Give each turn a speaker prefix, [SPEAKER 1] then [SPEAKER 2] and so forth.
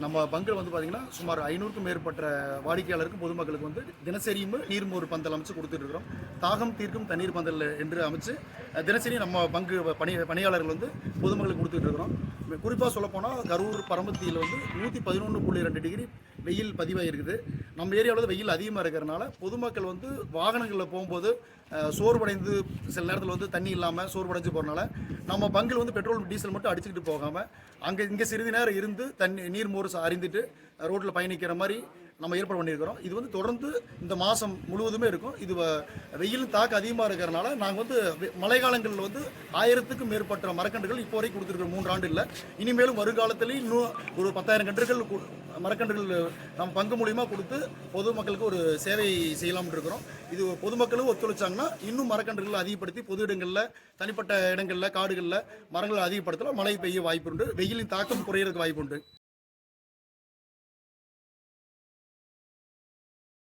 [SPEAKER 1] நம்ம பங்கில் வந்து பார்த்திங்கன்னா சுமார் ஐநூறுக்கும் மேற்பட்ட வாடிக்கையாளருக்கும் பொதுமக்களுக்கு வந்து தினசரியும் நீர்மோர் பந்தல் அமைச்சு கொடுத்துட்ருக்கிறோம் தாகம் தீர்க்கும் தண்ணீர் பந்தல் என்று அமைச்சு தினசரி நம்ம பங்கு பணி பணியாளர்கள் வந்து பொதுமக்களுக்கு கொடுத்துட்டு இருக்கிறோம். குறிப்பாக சொல்லப்போனால் கரூர் பரமத்தியில் வந்து நூற்றி பதினொன்று புள்ளி ரெண்டு டிகிரி வெயில் பதிவாகிருக்குது நம்ம ஏரியாவில் வெயில் அதிகமாக இருக்கிறனால பொதுமக்கள் வந்து வாகனங்களில் போகும்போது சோர்வடைந்து சில நேரத்தில் வந்து தண்ணி இல்லாமல் சோர்வடைஞ்சு போகிறனால நம்ம பங்கில் வந்து பெட்ரோல் டீசல் மட்டும் அடிச்சுக்கிட்டு போகாமல் அங்கே இங்கே சிறிது நேரம் இருந்து தண்ணி நீர் மோர் அறிந்துட்டு ரோட்டில் பயணிக்கிற மாதிரி நம்ம ஏற்பாடு பண்ணியிருக்கிறோம். இது வந்து தொடர்ந்து இந்த மாதம் முழுவதுமே இருக்கும். இது வ- வெயில் தாக்கம் அதிகமாக இருக்கிறனால நாங்கள் வந்து மழை மழைக்காலங்களில் வந்து ஆயிரத்துக்கும் மேற்பட்ட மரக்கன்றுகள் இப்போ வரைக்கும் கொடுத்துருக்கோம் மூன்று ஆண்டு இல்லை. இனிமேலும் வருங்காலத்திலேயும் இன்னும் ஒரு பத்தாயிரம் கன்றுகள் கு- மரக்கன்றுகள் நம்ம பங்கு மூலியமாக கொடுத்து பொதுமக்களுக்கு ஒரு சேவை செய்யலாம்னு இருக்கிறோம். இது பொதுமக்களும் ஒத்துழைச்சாங்கன்னா இன்னும் மரக்கன்றுகள் அதிகப்படுத்தி பொது இடங்களில் தனிப்பட்ட இடங்களில் காடுகளில் மரங்களை அதிகப்படுத்தலாம். மழை பெய்ய வாய்ப்பு உண்டு வெயிலின் தாக்கம் குறையிறதுக்கு வாய்ப்பு உண்டு